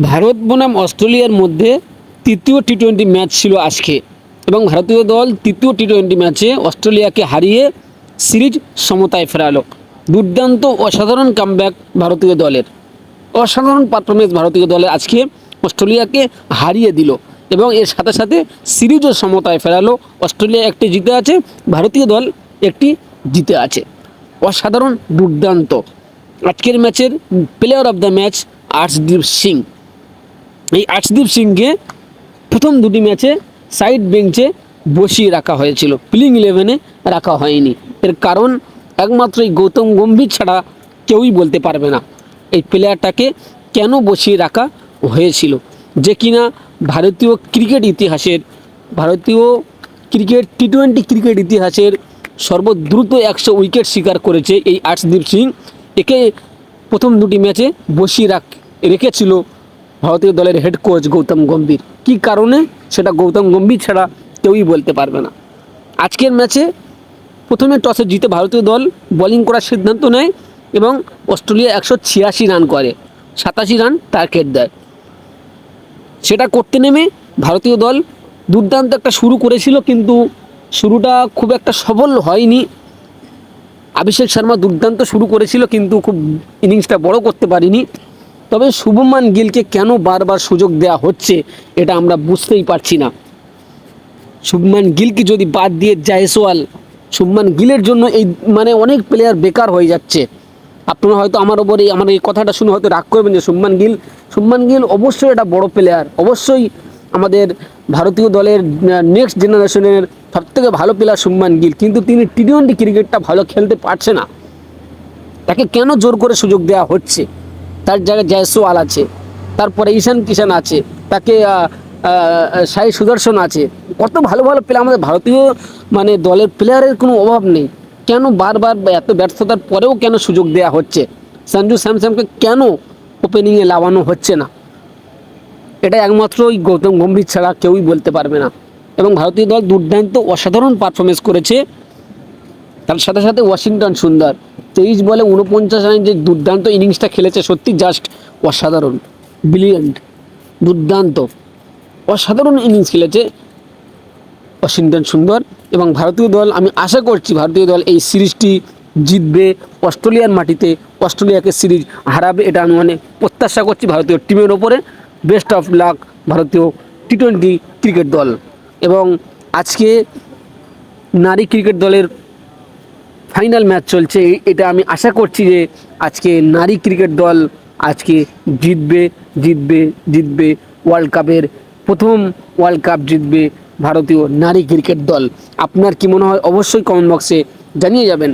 ভারত বনাম অস্ট্রেলিয়ার মধ্যে তৃতীয় টি টোয়েন্টি ম্যাচ ছিল আজকে। এবং ভারতীয় দল তৃতীয় টি টোয়েন্টি ম্যাচে অস্ট্রেলিয়াকে হারিয়ে সিরিজ সমতায় ফেরালো। দুর্দান্ত অসাধারণ কামব্যাক ভারতীয় দলের। অসাধারণ পারফরমেন্স ভারতীয় দলের আজকে অস্ট্রেলিয়াকে হারিয়ে দিল। এবং এর সাথে সাথে সিরিজও সমতায় ফেরালো। অস্ট্রেলিয়া একটি জিতে আছে, ভারতীয় দল একটি জিতে আছে। অসাধারণ দুর্দান্ত। আজকের ম্যাচের player of the match Arshdeep Singh. এই আর্শদীপ সিংকে প্রথম দুটি ম্যাচে সাইড বেঞ্চে বসিয়ে রাখা হয়েছিল। প্লিং ইলেভেনে রাখা হয়নি। এর কারণ একমাত্র এই গৌতম গম্ভীর ছাড়া কেউই বলতে পারবে না। এই প্লেয়ারটাকে কেন বসিয়ে রাখা হয়েছিল? যে কিনা ভারতীয় ক্রিকেট ইতিহাসের, ভারতীয় ক্রিকেট টি টোয়েন্টি ক্রিকেট ইতিহাসের সর্বদ্রুত একশো উইকেট শিকার করেছে এই আর্শদীপ সিং। একে প্রথম দুটি ম্যাচে বসিয়ে রাখ, রেখেছিল ভারতীয় দলের হেড কোচ গৌতম গম্ভীর। কী কারণে? সেটা গৌতম গম্ভীর ছাড়া কেউই বলতে পারবে না। আজকের ম্যাচে প্রথমে টসে জিতে ভারতীয় দল বোলিং করার সিদ্ধান্ত নেয় এবং অস্ট্রেলিয়া একশো ছিয়াশি রান করে, সাতাশি রান টার্গেট দেয়। সেটা করতে নেমে ভারতীয় দল দুর্দান্ত একটা শুরু করেছিল, কিন্তু শুরুটা খুব একটা সফল হয়নি। অভিষেক শর্মা দুর্দান্ত শুরু করেছিল, কিন্তু খুব ইনিংসটা বড় করতে পারিনি। তবে শুভমান গিলকে কেন বারবার সুযোগ দেওয়া হচ্ছে, এটা আমরা বুঝতেই পারছি না। শুভমান গিলকে যদি বাদ দিয়ে জায়সওয়াল শুভমান গিলের জন্য এই মানে অনেক প্লেয়ার বেকার হয়ে যাচ্ছে। আপনারা হয়তো আমার ওপরে আমার এই কথাটা শুনে হয়তো রাগ করবেন যে শুভমান গিল শুভমান গিল অবশ্যই একটা বড় প্লেয়ার অবশ্যই আমাদের ভারতীয় দলের নেক্সট জেনারেশনের সবথেকে ভালো প্লেয়ার শুভমান গিল, কিন্তু তিনি টি টোয়েন্টি ক্রিকেটটা ভালো খেলতে পারছে না। তাকে কেন জোর করে সুযোগ দেওয়া হচ্ছে? তার জায়গায় জয়সওয়াল আছে, তারপরে ঈশান কিষান আছে, তাকে সাই সুদর্শন আছে। কত ভালো ভালো প্লেয়ার আমাদের ভারতীয় মানে দলের প্লেয়ারের কোনো অভাব নেই। কেন বারবার এত ব্যর্থতার পরেও কেন সুযোগ দেওয়া হচ্ছে? সঞ্জু স্যামসামকে কেন ওপেনিংয়ে লাগানো হচ্ছে না? এটা একমাত্র ওই গৌতম গম্ভীর ছাড়া কেউই বলতে পারবে না। এবং ভারতীয় দল দুর্দান্ত অসাধারণ পারফরমেন্স করেছে। তার সাথে সাথে ওয়াশিংটন সুন্দর। তেইশ বলে উনপঞ্চাশ রানের যে দুর্দান্ত ইনিংসটা খেলেছে, সত্যি জাস্ট অসাধারণ ব্রিলিয়ান্ট দুর্দান্ত, অসাধারণ ইনিংস খেলেছে ওয়াশিংটন সুন্দর এবং ভারতীয় দল, আমি আশা করছি ভারতীয় দল এই সিরিজটি জিতবে, অস্ট্রেলিয়ার মাটিতে অস্ট্রেলিয়াকে সিরিজ হারাবে, এটা আমি মানে প্রত্যাশা করছি ভারতীয় টিমের ওপরে। বেস্ট অফ লাক ভারতীয় টি টোয়েন্টি ক্রিকেট দল। এবং আজকে নারী ক্রিকেট দলের ফাইনাল ম্যাচ চলছে। এটা আমি আশা করছি যে আজকে নারী ক্রিকেট দল আজকে জিতবে জিতবে জিতবে ওয়ার্ল্ড কাপের প্রথম ওয়ার্ল্ড কাপ জিতবে ভারতীয় নারী ক্রিকেট দল। আপনার কি মনে হয়? অবশ্যই কমেন্ট বক্সে জানিয়ে যাবেন।